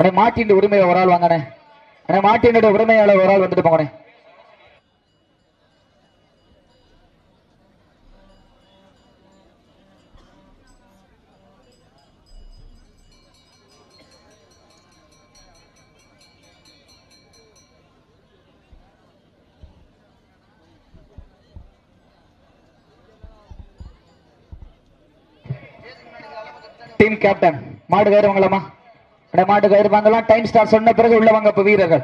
அண்ணே மாட்டின் உரிமையை ஒரு ஆள் வாங்கண்ணே. அண்ணே மாட்டினுடைய உரிமையாளர் ஒரு ஆள் வந்துட்டு போங்கண்ணே. டீம் கேப்டன் மாடு வேறு உங்களம்மா இடமாட்டு மாடு கயிறு வாங்கலாம் டைம் ஸ்டார் சொன்ன பிறகு உள்ள வாங்க இப்ப வீரர்கள்.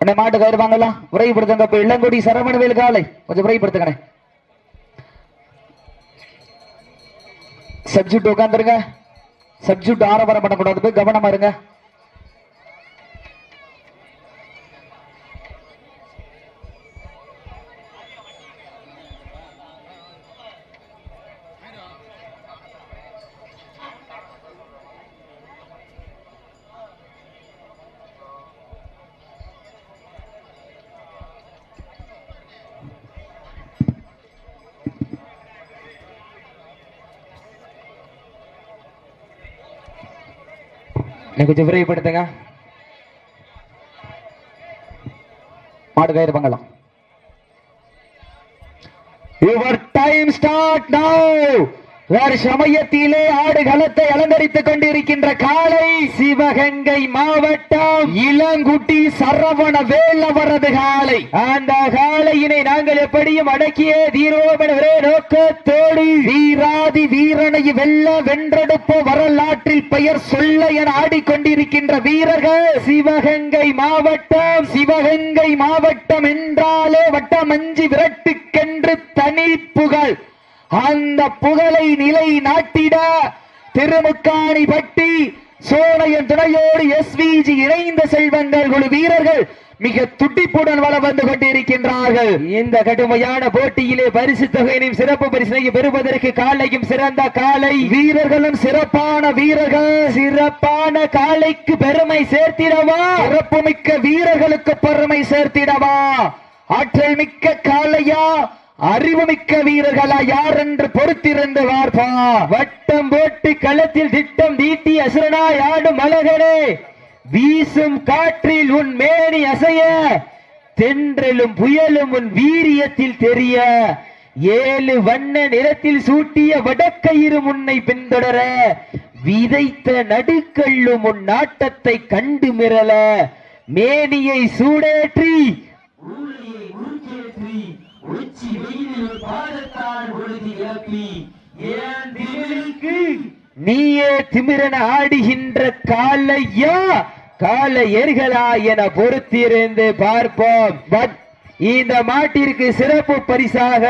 அண்ணே மாட்டு கயிறு வாங்கலாம் விரைவுபடுத்துங்க இப்ப இளங்குடி சரவணவேல் காலை. கொஞ்சம் விரைவுபடுத்துங்க சப்ஜூட் உட்காந்துருங்க சப்ஜூட் ஆரவாரம் பண்ணக்கூடாது. போய் கவனமா இருங்க. நீங்க கொஞ்சம் விரைவுபடுத்துங்க. மாடு கயிறு பங்கலாம். யுவர் டைம் ஸ்டார்ட் நவ் ஒரு சமயத்திலே ஆடுகளத்தை அலங்கரித்துக் கொண்டிருக்கின்ற காலை சிவகங்கை மாவட்டம் இளங்குட்டி சரவண வேலவரது காலை அந்த காலையினை நாங்கள் எப்படியும் அடக்கியே தீரோம் என நோக்கத்தோடு வீராதி வீரனை வெல்ல வென்றெடுப்ப வரலாற்றில் பெயர் சொல்ல என ஆடிக்கொண்டிருக்கின்ற வீரர்கள் சிவகங்கை மாவட்டம். சிவகங்கை மாவட்டம் என்றாலே வட்டமஞ்சி விரட்டுக்கென்று தனி புகழ். அந்த புகழை நிலை நாட்டிட திருமுக்காணி பட்டி சோழையன் துணையோடு எஸ்விஜி இணைந்த செல்வங்கள் குழு வீரர்கள் மிக துடிப்புடன் வளம் வந்து கொண்டிருக்கின்றார்கள். இந்த கடுமையான போட்டியிலே பரிசு தொகையினையும் சிறப்பு பரிசினை பெறுவதற்கு காலையும் சிறந்த காலை. வீரர்களும் சிறப்பான வீரர்கள். சிறப்பான காலைக்கு பெருமை சேர்த்திடவா? சிறப்பு மிக்க வீரர்களுக்கு பெருமை சேர்த்திடவா? ஆற்றல் மிக்க காளையா? அறிவுமிக்க வீரர்களா யார் என்று பொறுத்திருந்து பார்ப்பா. வட்டம் போட்டு களத்தில் திட்டம் தீட்டி அசுரனாய் ஆடும் அழகனே. வீசும் காற்றில் உன் மேனி அசைய. தென்றலும் புயலும் உன் வீரியத்தில் தெரிய. ஏழு வண்ண நிறத்தில் சூட்டிய வடக்கயிறு முன்னை பின்தொடர. விதைத்த நடுக்கள்ளும் உன் நாட்டத்தை கண்டு மிரள. மேனியை சூடேற்றி. உச்சி வெயிலில் பாதத்தால் ஒழுதி இழப்பி ஏன் திமிருக்கு? நீயே திமிரன ஆடுகின்ற காலையா? கால எர்களா என பொறுத்திருந்து பார்ப்போம். பட் இந்த மாட்டிற்கு சிறப்பு பரிசாக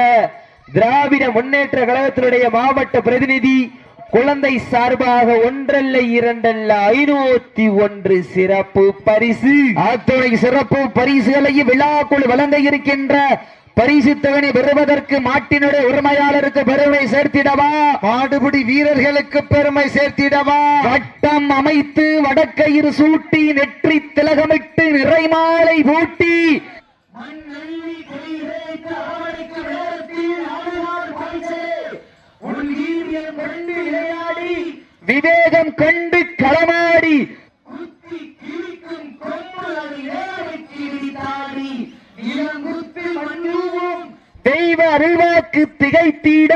திராவிட முன்னேற்ற கழகத்தினுடைய மாவட்ட பிரதிநிதி குழந்தை சார்பாக ஒன்றல்ல இரண்டல்ல ஐநூத்தி ஒன்று சிறப்பு பரிசு. அத்துணை சிறப்பு பரிசுகளையும் விழாக்குள் வழங்க இருக்கின்ற பரிசு தொகனை பெறுவதற்கு மாட்டினுடைய உரிமையாளருக்கு பெருமை சேர்த்திடவா? மாடுபிடி வீரர்களுக்கு பெருமை சேர்த்திடவா? வட்டம் அமைத்து வடக்கயிறு சூட்டி நெற்றி திலகமிட்டு நிறைமாலை பூட்டி. விவேகம் கண்டு களமாடி. அருள்வாக்கு திகைத்திட.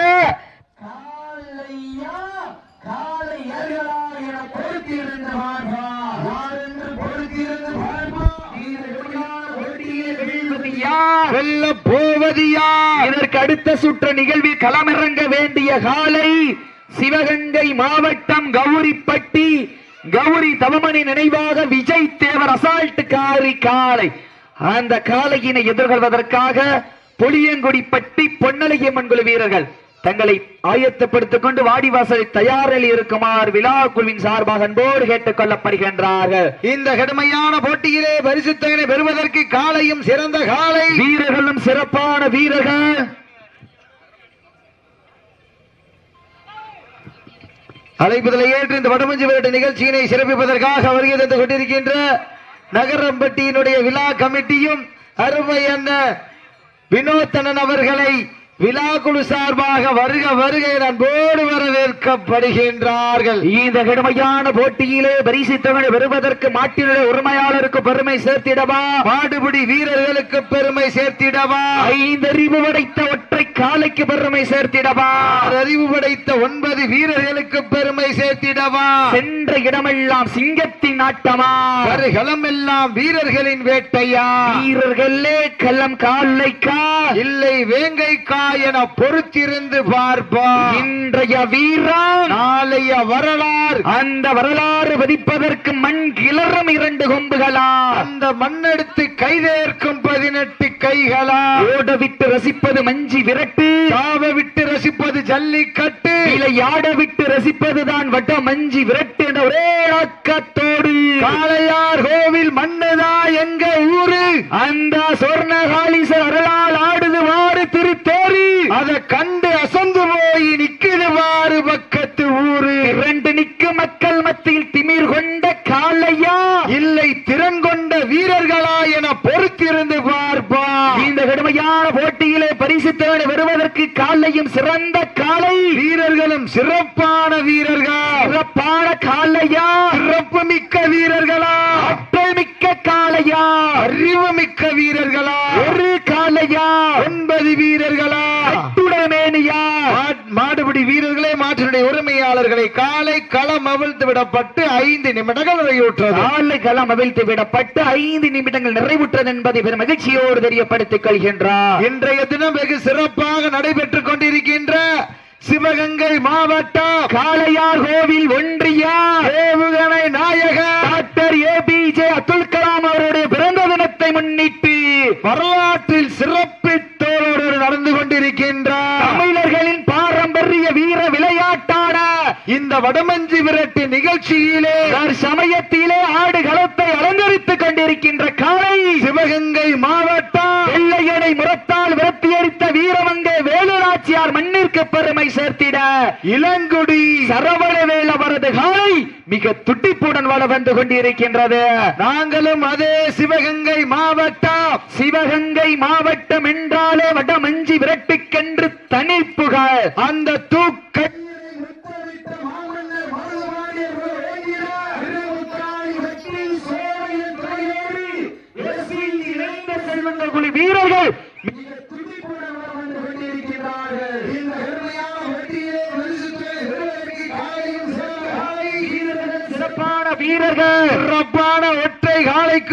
வெல்ல போவது யார்? இதற்கு அடுத்த சுற்று நிகழ்வில் களமிறங்க வேண்டிய காலை சிவகங்கை மாவட்டம் கௌரிப்பட்டி. கௌரி தவமணி நினைவாக விஜய் தேவர் அசால்ட் காரி காலை. அந்த காலையினை எதிர்கொள்வதற்காக புளியங்குடிப்பட்டி பொன்னலையம்மன் குழு வீரர்கள் தங்களை ஆயத்தப்படுத்திக் கொண்டு வாடிவாசலை தயாரில் இருக்குமாறு விழா குழுவின் சார்பாக அன்போடு கேட்டுக் கொள்ளப்படுகின்றார்கள். இந்த கடுமையான போட்டியிலே பரிசுத்தகனை பெறுவதற்கு காலையும் சிறந்த காலை. வீரர்களும் சிறப்பான வீரர்கள். அழைப்புதலை ஏற்று இந்த வடமஞ்சி விரட்டு நிகழ்ச்சியினை சிறப்பிப்பதற்காக வருகை தந்து கொண்டிருக்கின்ற நகரம்பட்டியினுடைய விழா கமிட்டியும் அருமை என்ன வினோத்தனன் அவர்களை விழாக்குழு சார்பாக வருக வருக அன்போடு வரவேற்கப்படுகின்றார்கள். இந்த கடுமையான போட்டியிலே பரிசு தொகை பெறுவதற்கு மாட்டினுடைய உரிமையாளருக்கு பெருமை சேர்த்திடவா? மாடுபிடி வீரர்களுக்கு பெருமை சேர்த்திடவா? ஐந்தறிவு படைத்த ஒற்றை காலைக்கு பெருமை சேர்த்திடவா? அறிவு படைத்த ஒன்பது வீரர்களுக்கு பெருமை சேர்த்திடவா? சென்ற இடமெல்லாம் சிங்கத்தின் ஆட்டமா? வருகளம் எல்லாம் வீரர்களின் வேட்டையா? வீரர்களே கள்ளம் காலைக்கா இல்லை வேங்கைக்கா? என பொறுத்திருந்து பார்ப்போம் இன்றைய வீரன் நாளைய வரலாறு. அந்த வரலாறு பதிப்பதற்கு மண் கிளறும் இரண்டு கொம்புகளா? அந்த மண்ணெடுத்து கைதேர்க்கும் பதினெட்டு கைகளா? ஓட விட்டு ரசிப்பது மஞ்சி விரட்டு. தாவ விட்டு ரசிப்பது ஜல்லிக்கட்டு. விளையாட விட்டு ரசிப்பதுதான் வட்ட மஞ்சி விரட்டு என்ற ஒரே ஆக்கத்தோடு காளையார் கோவில் மண்ணுதா எங்க ஊரு? அந்த சொர்ணகாளீசர் அருளால் ஆடுது வாடு திருத்தேரு அத கண்டு அசந்து போய் நிக்குது வாரு பக்கத்து ஊரு. இரண்டு நிக்கு மக்கள் மத்தியில் திமிர் கொண்ட காளையா? இல்லை திறன் கொண்ட வீரர்களா என பொறுத்திருந்து பார்ப்போம் இந்த கடுமையான போட்டியிலே பரிசு தேடி வருவதற்கு காலையும் சிறந்த காலை வீரர்களும் சிறப்பான வீரர்கள். சிறப்பான காலையா சிறப்பு மிக்க வீரர்களா. ஆற்றல் மிக்க காளையா? அறிவு மிக்க வீரர்களா. ஒரு காளையா? ஒன்பது வீரர்களா. அட்டுடமேனியா மா- மாடுபிடி வீரர்களே மாற்றினுடைய உரிமையாளர்களை காலை களம் அவிழ்த்து விடப்பட்டு ஐந்து நிமிடங்கள் நிறைவுற்றது. காலை களம் அவிழ்த்து விடப்பட்டு ஐந்து நிமிடங்கள் நிறைவுற்றது என்பதை பெரும் மகிழ்ச்சியோடு தெரியப்படுத்திக் கொள்கின்றார். இன்றைய தினம் வெகு சிறப்பாக நடைபெற்றுக் கொண்டிருக்கின்ற சிவகங்கை மாவட்டம் காளையார் கோவில் ஒன்றியா? ஏவுகணை நாயகர் டாக்டர் ஏபிஜே அப்துல் கலாம் அவருடைய பிறந்த தினத்தை முன்னிட்டு வரலாற்றில் சிறப்பித்தோடு நடந்து கொண்டிருக்கின்றார் தமிழர்களின் பாரம்பரிய வீர விளையாட்டான இந்த வடமஞ்சி விரட்டு நிகழ்ச்சியிலே சமயத்திலே ஆடு களத்தை அலங்கரித்துக் கொண்டிருக்கின்ற காளை சிவகங்கை மாவட்டம் வெள்ளையனை முரத்தால் விரட்டியடித்த வீரமங்கை வேலுநாச்சியார் மண்ணிற்கு பெருமை சேர்த்திட இளங்குடி சரவணவேல் அவரது காலை மிக துட்டிப்புடன் வள வந்து கொண்டிருக்கின்றது. நாங்களும் அதே சிவகங்கை மாவட்டம். சிவகங்கை மாவட்டம் என்றாலே வடமஞ்சி விரட்டுக்கென்று தனிப்புகள் அந்த தூக்க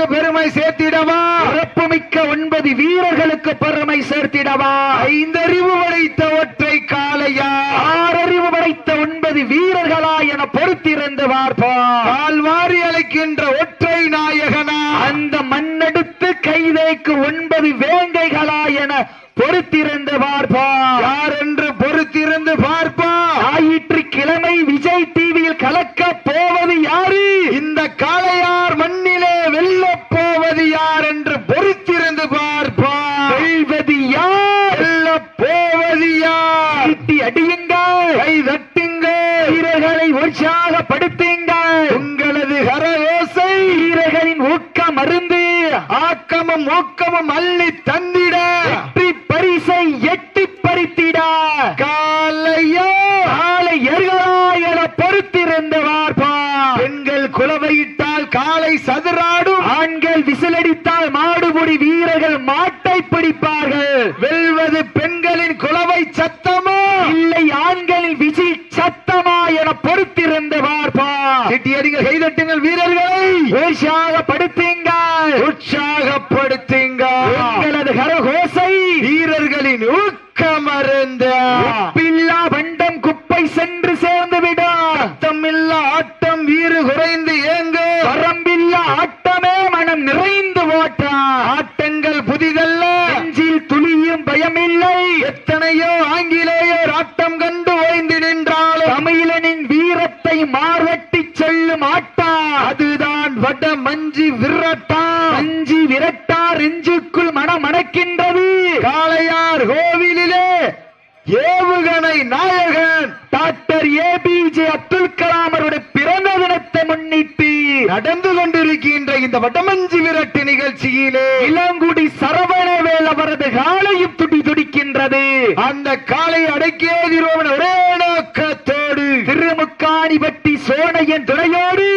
பெருமை சேர்த்திடவா? சிறப்புமிக்க ஒன்பது வீரர்களுக்கு பெருமை சேர்த்திடவா? ஐந்தறிவு படைத்த ஒற்றை காளையா? ஆறறிவு படைத்த ஒன்பது வீரர்களா என பொறுத்திருந்து பார்ப்போம். கால்வாரி அழைக்கின்ற ஒற்றை நாயகனா? அந்த மண்ணெடுத்து கைதேக்கு ஒன்பது வேங்கைகளா என பொறுத்திருந்து Sandra. எத்தனையோ ஆங்கிலேயர் ஆட்டம் கண்டு ஓய்ந்து நின்றாலும் தமிழனின் வீரத்தை மார்வெட்டி செல்லும் ஆட்டா. அதுதான் வட மஞ்சி விரட்டா. அஞ்சி விரட்டா நெஞ்சுக்குள் மனம் மணக்கின்றது காளையார் கோவிலிலே ஏவுகணை நாயகன் doctor A P J Abdul கலாமருடைய பிறந்த தினத்தை முன்னிட்டு நடந்து கொண்டிருக்கின்ற இந்த வடமஞ்சி விரட்டு நிகழ்ச்சியிலே இளம் சரவணவேல் அவரது காலையும் துடி துடிக்கின்றது அந்த காலை அடக்கியோதிரோவன் ஒரே நோக்கத்தோடு திருமுக்காணிபட்டி சோனையன் துணையோடு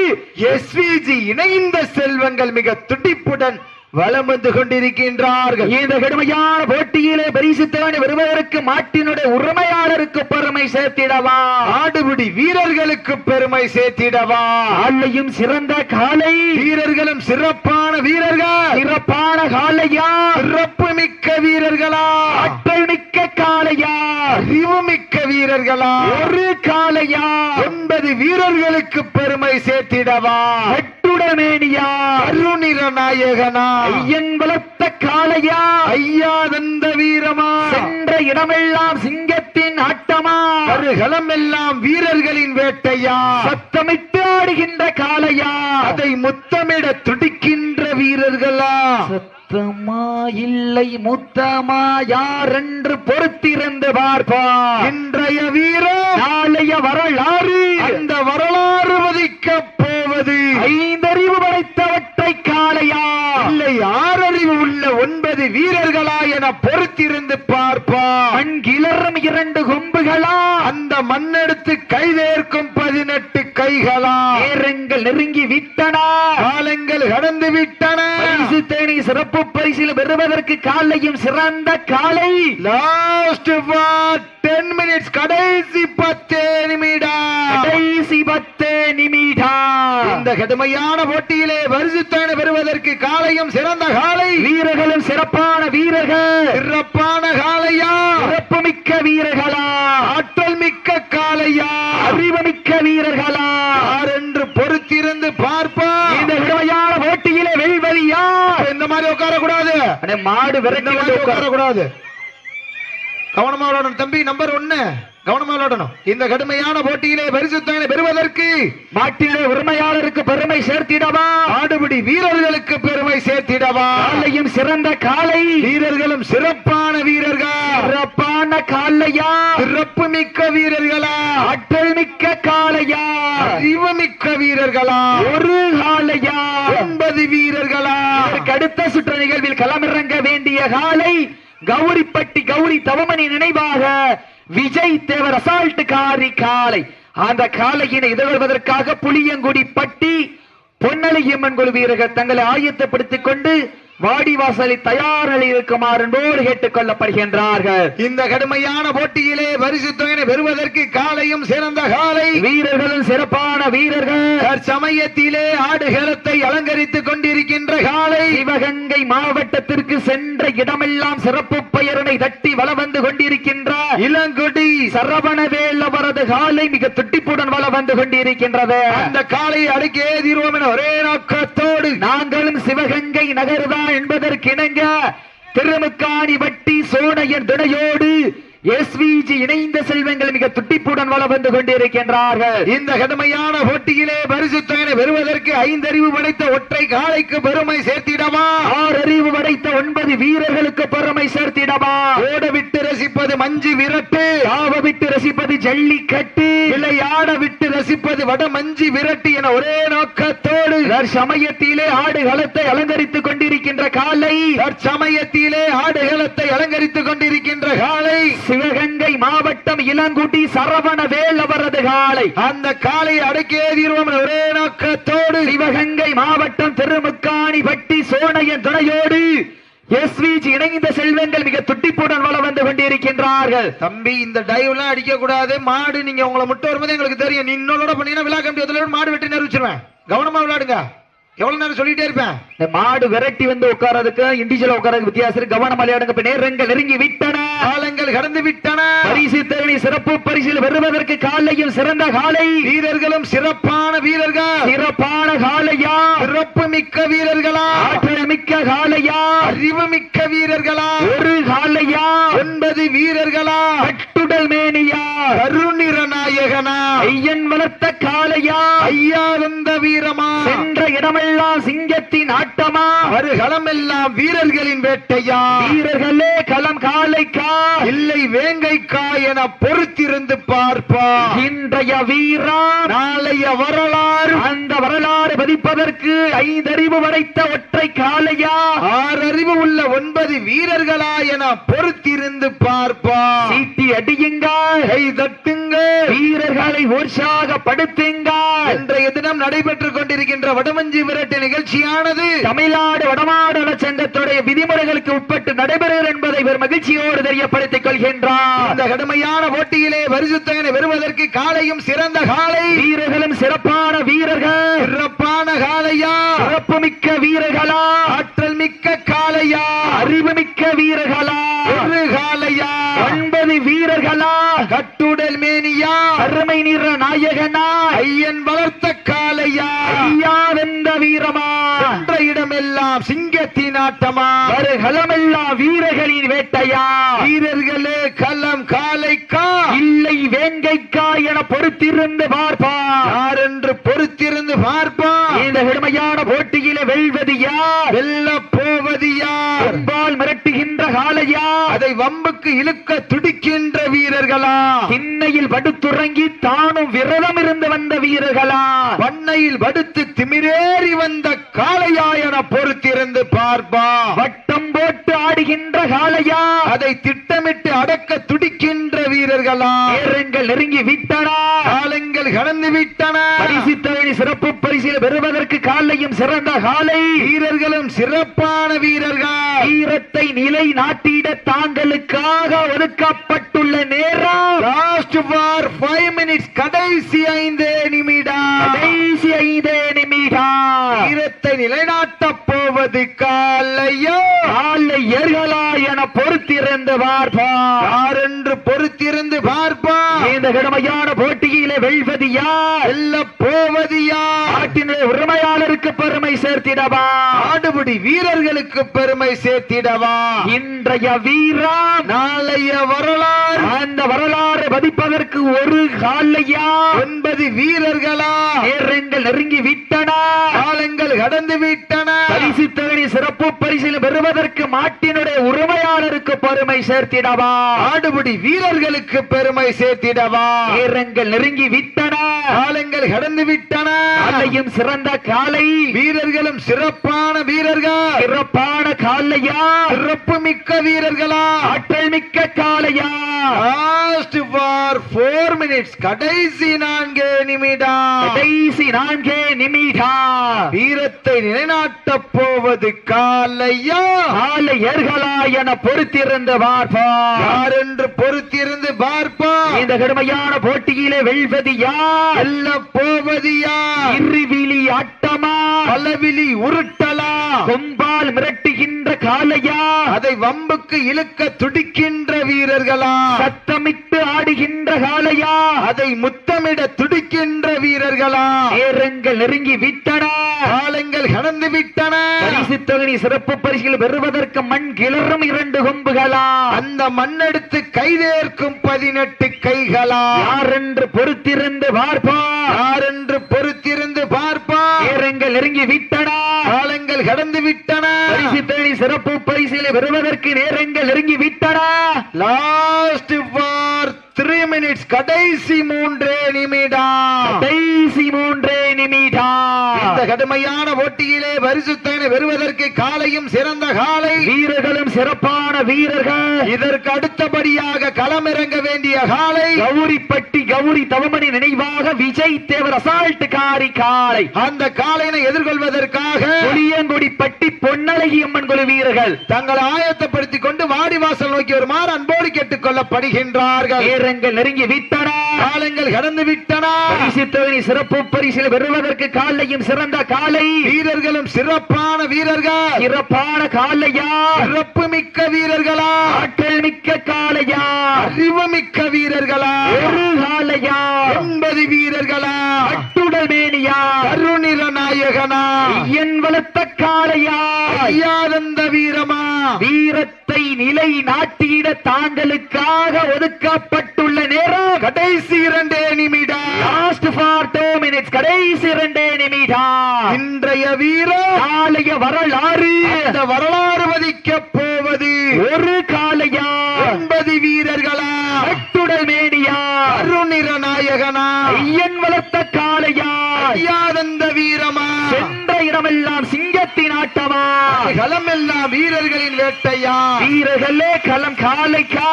எஸ்விஜி இணைந்த செல்வங்கள் மிக துடிப்புடன் வலம் வந்து கொண்டிருக்கின்றார்கள். இந்த கடுமையான போட்டியிலே பரிசுத்தவனை வருவதற்கு மாட்டினுடைய உரிமையாளருக்கு பெருமை சேர்த்திடவா? ஆடுபிடி வீரர்களுக்கு பெருமை சேர்த்திடவா? காலையும் சிறந்த காலை. வீரர்களும் சிறப்பான வீரர்கள். சிறப்பான காலையா? சிறப்பு மிக்க வீரர்களா? ஆற்றல் மிக்க காலையா? அறிவு மிக்க வீரர்களா? ஒரு காலையா? ஒன்பது வீரர்களுக்கு பெருமை சேர்த்திடவா? கட்டுடமேனியா கருநிற நாயகனா? ஐயன் வளர்த்த காளையா? ஐயா தந்த வீரமா? சென்ற இடமெல்லாம் சிங்கத்தின் ஆட்டமா? கருகளம் எல்லாம் வீரர்களின் வேட்டையா? சத்தமிட்டு ஆடுகின்ற காளையா? அதை முத்தமிட துடிக்கின்ற வீரர்களா? சத்தமா இல்லை முத்தமா? யார் என்று பொறுத்திருந்து பார்ப்பா? இன்றைய வீரம் நாளைய வரலாறு. அந்த வரலாறு வதிக்கப் போவது ஐந்தறிவு படைத்தவற்றை காளையா? இல்லை ஆறறிவு உள்ள ஒன்பது வீரர்களா என பொறுத்திருந்து பார்ப்பா. மண் கிளறும் இரண்டு கொம்புகளா? அந்த மண்ணெடுத்து கைதேர்க்கும் பதினெட்டு கைகளா. நேரங்கள் நெருங்கி விட்டனா. காலங்கள் கடந்து விட்டன. பரிசு தேனி சிறப்பு பரிசில் பெறுவதற்கு காலையும் சிறந்த காலை. லாஸ்ட் டென் மினிட்ஸ் கடைசி பத்தே நிமிடம். கடைசி பத்து நிமிடம். இந்த கடுமையான போட்டியிலே பரிசுத்தான பெறுவதற்கு காலையும் சிறந்த காலை. வீரர்களும் சிறப்பான வீரர்கள். சிறப்பான காலையா? சிறப்பு மிக்க வீரர்களா? ஆற்றல் மிக்க காலையா? அறிவு மிக்க வீரர்களா? என்று பொறுத்திருந்து பார்ப்பா இந்த கடுமையான போட்டியிலே வெல்வதியா இந்த மாதிரி உட்காரக்கூடாது. மாடு விரட்டி உட்காரக்கூடாது. கவனமா தம்பி நம்பர் ஒன்னு. கவனமா விளையாடணும் இந்த கடுமையான போட்டியிலே பரிசுத்தான பெறுவதற்கு மாட்டினுடைய உரிமையாளருக்கு பெருமை சேர்த்திடவா? ஆடுபிடி வீரர்களுக்கு பெருமை சேர்த்திடவா? காலையும் சிறந்த காலை. வீரர்களும் சிறப்பான வீரர்கள். சிறப்பான காலையா? சிறப்பு மிக்க வீரர்களா? ஆற்றல் மிக்க காளையா அறிவு மிக்க வீரர்களா? ஒரு காளையா ஒன்பது வீரர்களா? அடுத்த சுற்று நிகழ்வில் களமிறங்க வேண்டிய காலை கௌரிப்பட்டி கௌரி தவமணி நினைவாக விஜய் தேவர் அசால்ட் காரி காலை அந்த காலையினை எதிர்கொள்வதற்காக புளியங்குடி பட்டி பொன்னலையம்மன் குழு வீரர்கள் தங்களை ஆயத்தப்படுத்திக் கொண்டு வாடிவாசலில் தயார் நிலையில் இருக்குமாறு என்போடு கேட்டுக் கொள்ளப்படுகின்றார்கள். இந்த கடுமையான போட்டியிலே பரிசு தொகையை பெறுவதற்கு காலையும் சிறந்த காலை. வீரர்களும் சிறப்பான வீரர்கள். தற்சமயத்திலே ஆடுகளத்தை அலங்கரித்துக் கொண்டிருக்கின்ற காலை. சிவகங்கை மாவட்டத்திற்கு சென்ற இடமெல்லாம் சிறப்பு பெயரினை தட்டி வல வந்து கொண்டிருக்கின்ற இளங்குடி. சரவணவேல் அவரது காலை மிக துட்டிப்புடன் வல வந்து கொண்டிருக்கின்றது. அந்த காலையை அடக்கே தீர்வோம் என ஒரே நோக்கத்தோடு. நாங்களும் சிவகங்கை நகர்தான். என்பதற்கிணங்க திருமுக்காணி வட்டி சோனையன் துணையோடு எஸ்விஜி இணைந்த செல்வங்கள் மிக துட்டிப்புடன் வல வந்து கொண்டிருக்கின்றார்கள். இந்த கடுமையான போட்டியிலே பரிசு தொகையை பெறுவதற்கு ஐந்தறிவு படைத்த ஒற்றை காலைக்கு பெருமை சேர்த்திடவா? ஆறு அறிவு படைத்த ஒன்பது வீரர்களுக்கு பெருமை சேர்த்திடவா? ஓட விட்டு ரசிப்பது மஞ்சு விரட்டு. தாவ விட்டு ரசிப்பது ஜல்லிக்கட்டு. விளையாட விட்டு ரசிப்பது வட மஞ்சி விரட்டு என ஒரே நோக்கத்தோடு சமயத்திலே ஆடு களத்தை அலங்கரித்துக் கொண்டிருக்கின்ற காலை தற்சமயத்திலே ஆடுகளத்தை அலங்கரித்துக் கொண்டிருக்கின்ற காலை சிவகங்கை மாவட்டம் இளங்குடி சரவணவேல் அவரது காலை அந்த காலை அடக்கே தீர்வோம். ஒரே நோக்கத்தோடு. சிவகங்கை மாவட்டம் திருமுக்காணி பட்டி சோனையன் துணையோடு எஸ்விஜி இணைந்த செல்வங்கள் மிக துட்டிப்புடன் வள வந்து கொண்டிருக்கின்றார்கள். தம்பி இந்த டைவ் எல்லாம் அடிக்க கூடாது மாடு நீங்க உங்களை முட்டை வரும்போது எங்களுக்கு தெரியும். நீ இன்னொரு பண்ணீங்கன்னா விழா கம்பி மாடு வெட்டி நிரூபிச்சிருவேன் கவனமா விளையாடுங்க. எவ்வளவு நேரம் சொல்லிட்டே இருப்பேன்? இந்த மாடு விரட்டி வந்து உட்காரதுக்கு இண்டிவிஜுவல் உட்காரதுக்கு வித்தியாசம் இருக்கு. கவனம் விளையாடுங்க. நேரங்கள் நெருங்கி விட்டன. காலங்கள் கடந்து விட்டன. பரிசு தேனி சிறப்பு பரிசில் பெறுவதற்கு காலையும் சிறந்த காலை. வீரர்களும் சிறப்பான வீரர்கள். சிறப்பான காலையா? சிறப்பு மிக்க வீரர்களா? ஆற்றல் மிக்க காலையா? அறிவு மிக்க வீரர்களா? ஒரு காலையா? ஒன்பது வீரர்களா? கட்டுடல் மேனியா? கருநிற நாயகனா ஐயன் வளர்த்த காலையா? ஐயா வந்த வீரமா? சென்ற இடமெல்லாம் வருகளமெல்லாம் சிங்கத்தின் ஆட்டமா? வருகளம் எல்லாம் வீரர்களின் வேட்டையா? வீரர்களே களம் காலைக்கா? இல்லை வேங்கைக்கா என பொறுத்திருந்து பார்ப்பா. இன்றைய வீரா நாளைய வரலாறு. அந்த வரலாறு பதிப்பதற்கு ஐந்தறிவு வரைத்த ஒற்றை காளையா? ஆறறிவு உள்ள ஒன்பது வீரர்களா என பொறுத்திருந்து பார்ப்பா. சீட்டி அடியுங்கள் கை தட்டுங்க. வீரர்களை உற்சாகப்படுத்துங்கள் இன்றைய தினம் நடைபெற்றுக் கொண்டிருக்கின்ற வடமஞ்சி விரட்டு நிகழ்ச்சியானது. தமிழ்நாடு வடமாநில சங்கத்துடைய விதிமுறைகளுக்கு உட்பட்டு நடைபெறுகிறது என்பதை ஒரு மகிழ்ச்சியோடு தெரியப்படுத்திக் கொள்கின்றார். அந்த கடுமையான போட்டியிலே பரிசுத்தகனை பெறுவதற்கு காலையும் சிறந்த காலை. வீரர்களும் சிறப்பான வீரர்கள். சிறப்பான காலையா? சிறப்புமிக்க வீரர்களா? ஆற்றல் மிக்க காலையா? அறிவுமிக்க வீரர்களா? ஒரு காலையா? ஒன்பது வீரர்களா? கட்டுடல் மேனியா? அருமை நிற நாயகனா? ஐயன் வளர்த்த காலையா ஐயா வெந்த வீரமா என்ற இடமெல்லாம் சிங்கத்தின் ஆட்டமா வருகளமெல்லாம் வீரர்களின் வேட்டையா? வீரர்களே களம் காலைக்கா? இல்லை வேங்கைக்கா என பொறுத்திருந்து பார்ப்பா. யார் என்று பொறுத்திருந்து பார்ப்பா? இந்த கடுமையான போட்டியில வெல்வது யார்? வெல்ல போவது யார்? அன்பால் மிரட்டுகின்ற காளையா அதை வம்புக்கு இழுக்க துடிக்கின்ற வீரர்களா? திண்ணையில் படுத்துறங்கி தானும் விரதம் இருந்து வந்த வீரர்களா? பண்ணையில் படுத்து திமிரேறி வந்த காளையா என பொறுத்திருந்து பார்ப்பா. வட்டம் போட்டு ஆடுகின்ற காளையா? அதை திட்டமிட்டு அடக்க துடிக்கின்ற வீரர்களா? நேரங்கள் நெருங்கி விட்டன. காலங்கள் கடந்து விட்டன. பரிசு சிறப்பு பரிசில் பெறுவதற்கு காலையும் சிறந்த காலை. வீரர்களும் சிறப்பான வீரர்கள். வீரத்தை நிலை நாட்டிட தாங்களுக்காக ஒதுக்கப்பட்டுள்ள நேரம். லாஸ்ட் ஃபார் ஃபைவ் மினிட்ஸ் கடைசி ஐந்து நிமிடம். கடைசி ஐந்தே நிமிடம். வீரத்தை நிலைநாட்டப் போவது காலையோ காலை ஏர்களா என பொறுத்திருந்து பார்ப்பா. யார் என்று பொறுத்திருந்து பார்ப்பா? இந்த கடுமையான போட்டியிலே வெல்வது யார்? வெல்ல போவது யார்? நாட்டினுடைய உரிமையாளருக்கு பெருமை சேர்த்திடவா? ஆடுபடி வீரர்களுக்கு பெருமை சேர்த்திடவா? இன்றைய வீரம் நாளைய வரலாறு. அந்த வரலாறு பதிப்பதற்கு ஒரு காலையா? ஒன்பது வீரர்களா? நேரங்கள் நெருங்கி விட்டன. காலங்கள் கடந்து விட்டன. பரிசு சிறப்பு பரிசில் பெறுவதற்கு மாட்டினுடைய உரிமையாளருக்கு பெருமை சேர்த்திடவா? ஆடுபடி வீரர்களுக்கு பெருமை சேர்த்திடவா? நேரங்கள் நெருங்கி விட்டன. காலங்கள் கடந்து விட்டன. காலையும் சிறந்த காலை. வீரர்களும் சிறப்பான வீரர்கள். சிறப்பான காலையா? சிறப்பு மிக்க வீரர்களா? ஆற்றல் மிக்க காலையா? லாஸ்ட் ஃபார் போர் மினிட்ஸ் கடைசி நான்கு நிமிடம் கடைசி நான்கே நிமிடா. வீரத்தை நிலைநாட்டப் போவது காலையா? காலை ஏர்களா என பொறுத்திருந்து பார்ப்பா. யார் என்று பொறுத்திருந்து பார்ப்பா? இந்த கடுமையான போட்டியிலே வெல்வது யார்? வெல்ல போவது யார்? இருவிழி ஆட்டமா? பலவிழி உருட்டலா? கொம்பால் மிரட்டுகின்ற காளையா அதை வம்புக்கு இழுக்க துடிக்கின்ற வீரர்களா? சத்தமிட்டு ஆடுகின்ற காளையா? அதை முத்தமிட துடிக்கின்ற வீரர்களா? நேரங்கள் நெருங்கி விட்டன. காலங்கள் கடந்து விட்டன. பரிசு சிறப்பு பரிசில் பெறுவதற்கு மண் கிளறும் இரண்டு கொம்புகளா? அந்த மண்ணெடுத்து கைதேர்க்கும் பதினெட்டு கைகளா? யார் என்று பொறுத்திருந்து பார்ப்பா? யார் என்று பொறுத்திருந்து பார்ப்பா? நேரங்கள் நெருங்கி விட்டன. காலங்கள் கடந்து விட்டன. பரிசு தொகை சிறப்பு பரிசில் பெறுவதற்கு நேரங்கள் நெருங்கி விட்டன லாஸ்ட் ஃபார் த்ரீ மினிட்ஸ் கடைசி மூன்றே நிமிடம் கடைசி மூன்றே நிமிடம் இந்த கடுமையான போட்டியிலே பரிசுத்தனை பெறுவதற்கு காலையும் சிறந்த காலை. வீரர்களும் சிறப்பான வீரர்கள். இதற்கு அடுத்தபடியாக களமிறங்க வேண்டிய காலை. கௌரிப்பட்டி கௌரி தவமணி நினைவாக விஜய் தேவர் அசால்ட் காரி காலை. அந்த காலையினை எதிர்கொள்வதற்காக புளியங்குடி பட்டி பொன்னழகி அம்மன் குழு வீரர்கள். தங்களை ஆயத்தப்படுத்திக் கொண்டு வாடிவாசல் நோக்கி வருமாறு அன்போடு கேட்டுக் கொள்ளப்படுகின்றார்கள். நேரங்கள் நெருங்கி விட்டன. காலங்கள் கடந்து விட்டன. சிறப்பு பரிசில் பெறுவதற்கு காலையும் சிறந்த காலை வீரர்களும் சிறப்பான வீரர்கள். சிறப்பான காலையா? சிறப்பு மிக்க வீரர்களா? ஆற்றல் மிக்க காலையா? அறிவு மிக்க வீரர்களா? ஒரு காலையா? ஒன்பது வீரர்களா? அட்டுடல் மேனியா? கருநிற நாயகனா? ஐயன் வளர்த்த காளையா? ஐயாதந்த வீரமா? வீரத்தை நிலை நாட்டிட தாங்களுக்காக ஒதுக்கப்பட்டுள்ள நேரம். கடைசி இரண்டே நிமிடம். லாஸ்ட் ஃபார் டூ மினிட்ஸ் கடைசி இரண்டே நிமிடம். இன்றைய வீரர் காளைய வரலாறு. அந்த வரலாறு மதிக்கப் போவது ஒரு காளையா? ஒன்பது வீரர்களா? கட்டுடல் மேனியா? அருணிர நாயகனா? ஐயன் வளர்த்த காளையா? ஐயாதந்த வீரமா? சென்ற இடமெல்லாம் சிங்கத்தின் ஆட்டமா? களமெல்லாம் வீரர்களின் வேட்டையா? வீரர்களே களம் காளைக்கா?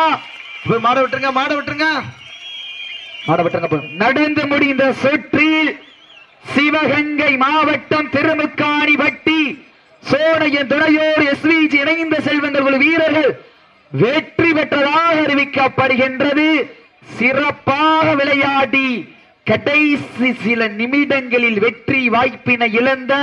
போய் மாட விட்டுருங்க மாட விட்டுருங்க. நடந்து முடிந்த சுற்றில் சிவகங்கை மாவட்டம் திருமுக்காணிபட்டி சோனையன் துணையோடு எஸ்விஜி இணைந்த செல்வங்கள் குழு வீரர்கள் வெற்றி பெற்றதாக அறிவிக்கப்படுகின்றது. சிறப்பாக விளையாடி கடைசி சில நிமிடங்களில் வெற்றி வாய்ப்பினை இழந்த